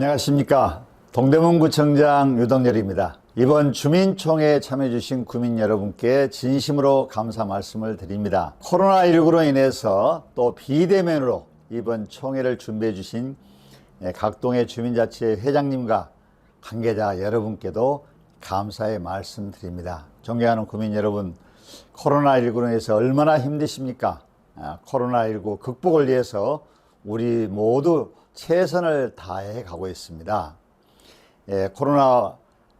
안녕하십니까. 동대문구청장 유동열입니다. 이번 주민총회에 참여해주신 구민 여러분께 진심으로 감사 말씀을 드립니다. 코로나19로 인해서 또 비대면으로 이번 총회를 준비해주신 예, 각동의 주민자치회 회장님과 관계자 여러분께도 감사의 말씀 드립니다. 존경하는 구민 여러분, 코로나19로 인해서 얼마나 힘드십니까? 아, 코로나19 극복을 위해서 우리 모두 최선을 다해 가고 있습니다. 예, 코로나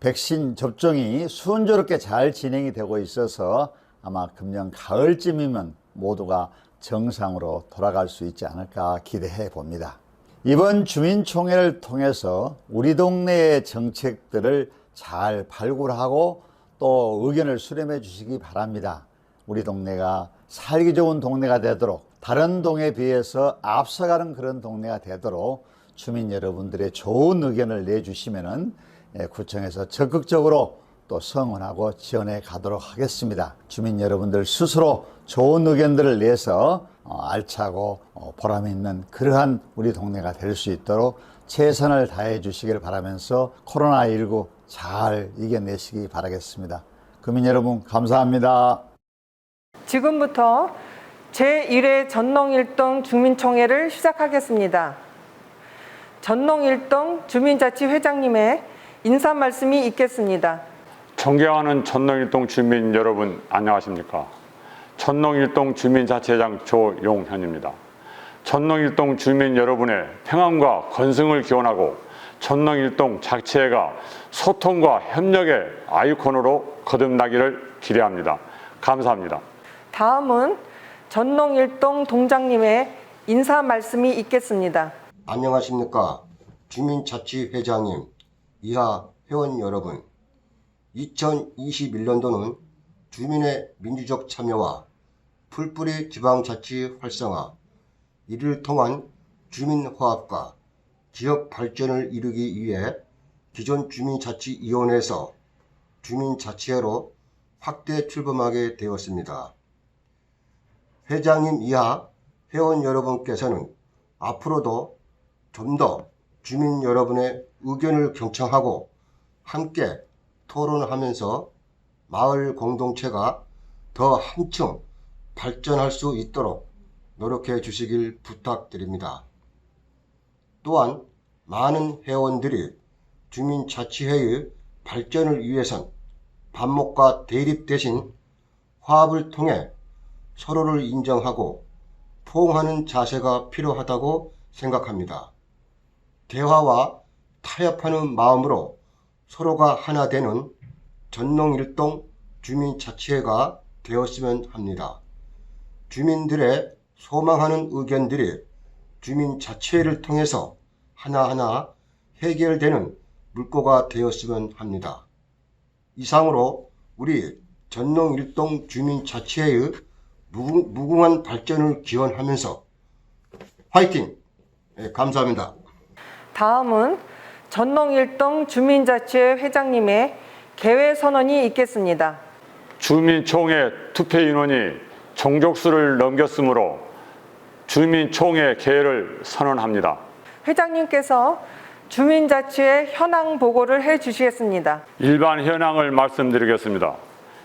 백신 접종이 순조롭게 잘 진행이 되고 있어서 아마 금년 가을쯤이면 모두가 정상으로 돌아갈 수 있지 않을까 기대해 봅니다. 이번 주민총회를 통해서 우리 동네의 정책들을 잘 발굴하고 또 의견을 수렴해 주시기 바랍니다. 우리 동네가 살기 좋은 동네가 되도록 다른 동에 비해서 앞서가는 그런 동네가 되도록 주민 여러분들의 좋은 의견을 내주시면은 예, 구청에서 적극적으로 또 성원하고 지원해 가도록 하겠습니다. 주민 여러분들 스스로 좋은 의견들을 내서 어, 알차고 어, 보람 있는 그러한 우리 동네가 될 수 있도록 최선을 다해 주시길 바라면서 코로나19 잘 이겨내시기 바라겠습니다. 구민 여러분 감사합니다. 지금부터 제1회 전농일동 주민총회를 시작하겠습니다. 전농일동 주민자치회장님의 인사 말씀이 있겠습니다. 존경하는 전농일동 주민 여러분 안녕하십니까? 전농일동 주민자치회장 조용현입니다. 전농일동 주민 여러분의 평안과 건승을 기원하고 전농일동 자치회가 소통과 협력의 아이콘으로 거듭나기를 기대합니다. 감사합니다. 다음은 전농 일동 동장님의 인사 말씀이 있겠습니다. 안녕하십니까. 주민자치회장님, 이하 회원 여러분. 2021년도는 주민의 민주적 참여와 풀뿌리 지방자치 활성화, 이를 통한 주민화합과 지역 발전을 이루기 위해 기존 주민자치위원회에서 주민자치회로 확대 출범하게 되었습니다. 회장님 이하 회원 여러분께서는 앞으로도 좀 더 주민 여러분의 의견을 경청하고 함께 토론하면서 마을 공동체가 더 한층 발전할 수 있도록 노력해 주시길 부탁드립니다. 또한 많은 회원들이 주민자치회의 발전을 위해선 반목과 대립 대신 화합을 통해 서로를 인정하고 포옹하는 자세가 필요하다고 생각합니다. 대화와 타협하는 마음으로 서로가 하나 되는 전농일동 주민자치회가 되었으면 합니다. 주민들의 소망하는 의견들이 주민자치회를 통해서 하나하나 해결되는 물꼬가 되었으면 합니다. 이상으로 우리 전농일동 주민자치회의 무궁, 무궁 한 발전을 기원하면서 화이팅! 예, 감사합니다. 다음은 전농일동 주민자치회 회장님의 개회 선언이 있겠습니다. 주민총회 투표 인원이 종족수를 넘겼으므로 주민총회 개회를 선언합니다. 회장님께서 주민자치회 현황 보고를 해 주시겠습니다. 일반 현황을 말씀드리겠습니다.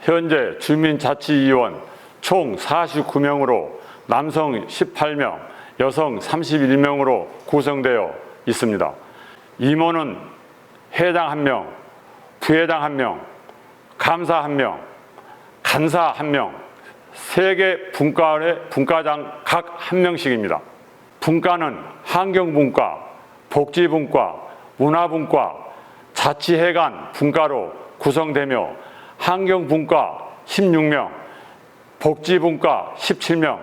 현재 주민자치위원 총 49명으로 남성 18명, 여성 31명으로 구성되어 있습니다. 임원은 회장 1명, 부회장 1명, 감사 1명, 간사 1명, 세개 분과의 분과장 각 1명씩입니다. 분과는 환경분과, 복지분과, 문화분과, 자치회관 분과로 구성되며 환경분과 16명, 복지분과 17명,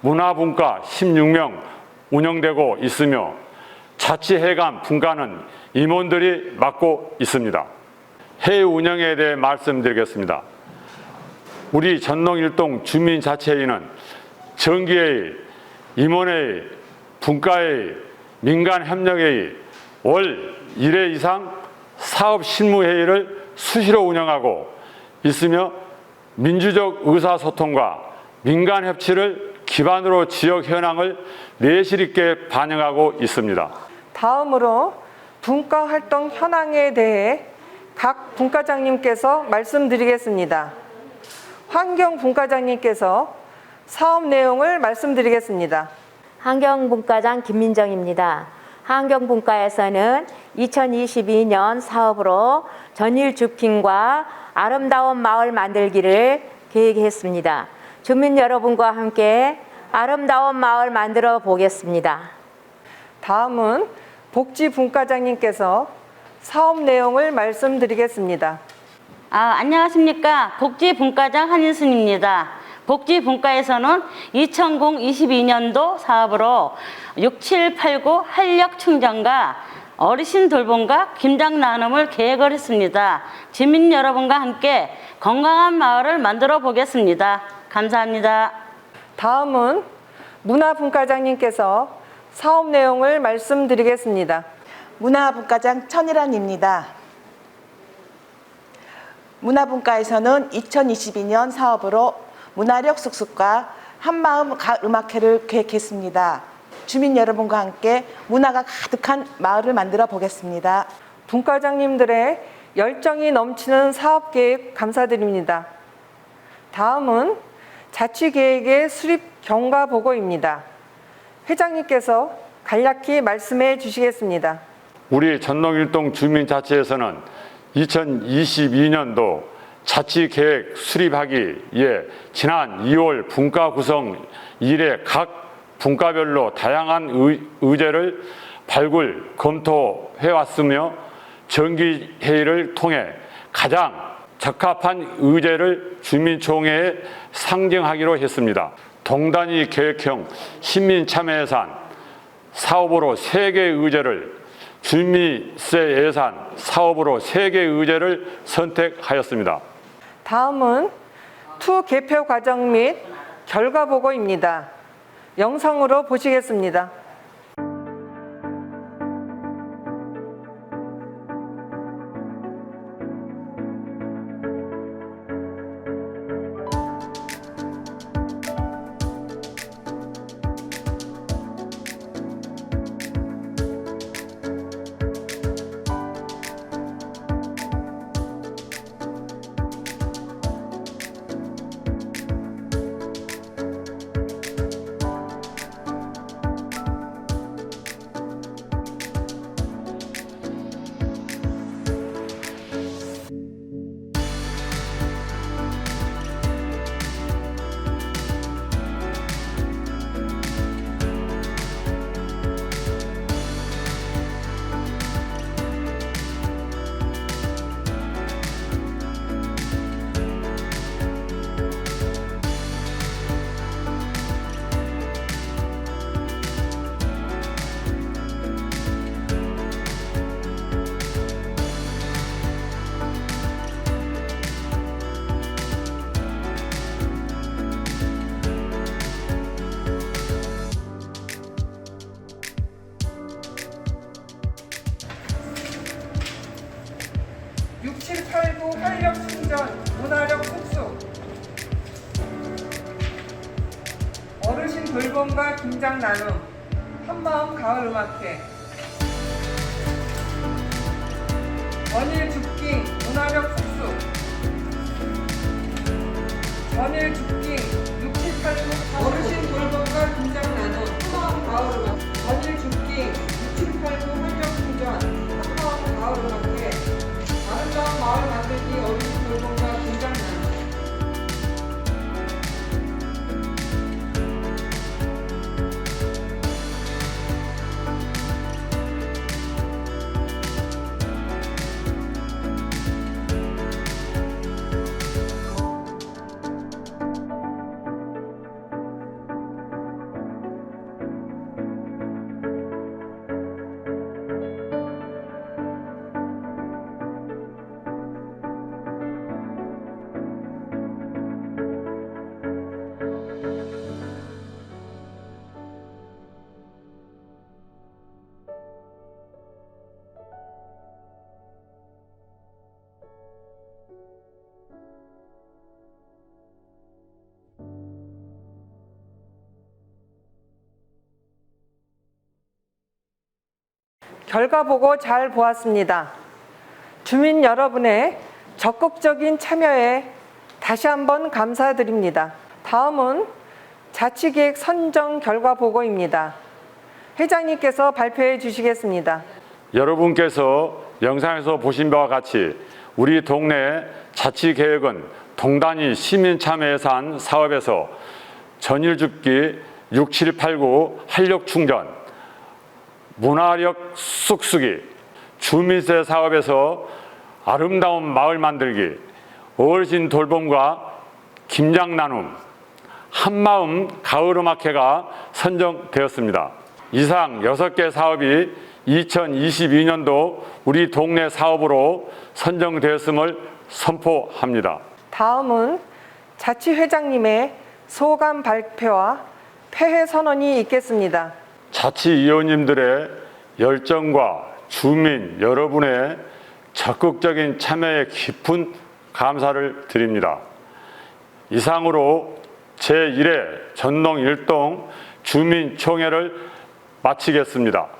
문화분과 16명 운영되고 있으며 자치회관 분과는 임원들이 맡고 있습니다. 회의 운영에 대해 말씀드리겠습니다. 우리 전농일동 주민자치회의는 정기회의, 임원회의, 분과회의, 민간협력회의, 월 1회 이상 사업실무회의를 수시로 운영하고 있으며 민주적 의사소통과 민간 협치를 기반으로 지역 현황을 내실 있게 반영하고 있습니다. 다음으로 분과 활동 현황에 대해 각 분과장님께서 말씀드리겠습니다. 환경 분과장님께서 사업 내용을 말씀드리겠습니다. 환경분과장 김민정입니다. 환경분과에서는 2022년 사업으로 전일 주핑과 아름다운 마을 만들기를 계획했습니다. 주민 여러분과 함께 아름다운 마을 만들어 보겠습니다. 다음은 복지분과장님께서 사업 내용을 말씀드리겠습니다. 아, 안녕하십니까. 복지분과장 한인순입니다. 복지분과에서는 2022년도 사업으로 6789 활력 충전과 어르신 돌봄과 김장 나눔을 계획을 했습니다. 주민 여러분과 함께 건강한 마을을 만들어 보겠습니다. 감사합니다. 다음은 문화분과장님께서 사업 내용을 말씀드리겠습니다. 문화분과장 천일환입니다. 문화분과에서는 2022년 사업으로 문화력 숙숙과 한마음 음악회를 계획했습니다. 주민 여러분과 함께 문화가 가득한 마을을 만들어 보겠습니다. 분과장님들의 열정이 넘치는 사업 계획 감사드립니다. 다음은 자치 계획의 수립 경과 보고입니다. 회장님께서 간략히 말씀해 주시겠습니다. 우리 전농일동 주민자치에서는 2022년도 자치계획 수립하기 위해 지난 2월 분과 구성 이래 각 분과별로 다양한 의, 의제를 발굴, 검토해 왔으며 정기회의를 통해 가장 적합한 의제를 주민총회에 상정하기로 했습니다. 동단위 계획형 시민참여 예산 사업으로 세 개의 의제를 주민세 예산 사업으로 세 개의 의제를 선택하였습니다. 다음은 투 개표 과정 및 결과 보고입니다. 영상으로 보시겠습니다. 활력 충전 문화력 흡수. 어르신 돌봄과 김장 나눔. 한마음 가을 음악회. 죽깅 문화력 흡수. 전일 죽깅 6789 어르신 결과 보고 잘 보았습니다. 주민 여러분의 적극적인 참여에 다시 한번 감사드립니다. 다음은 자치계획 선정 결과 보고입니다. 회장님께서 발표해 주시겠습니다. 여러분께서 영상에서 보신 바와 같이 우리 동네 자치계획은 동단위 시민참여에서 한 사업에서 전일줍기 6789 활력충전, 문화력 쑥쑥이, 주민세 사업에서 아름다운 마을 만들기, 어르신 돌봄과 김장 나눔, 한마음 가을음악회가 선정되었습니다. 이상 6개 사업이 2022년도 우리 동네 사업으로 선정되었음을 선포합니다. 다음은 자치회장님의 소감 발표와 폐회 선언이 있겠습니다. 자치위원님들의 열정과 주민 여러분의 적극적인 참여에 깊은 감사를 드립니다. 이상으로 제1회 전농 일동 주민총회를 마치겠습니다.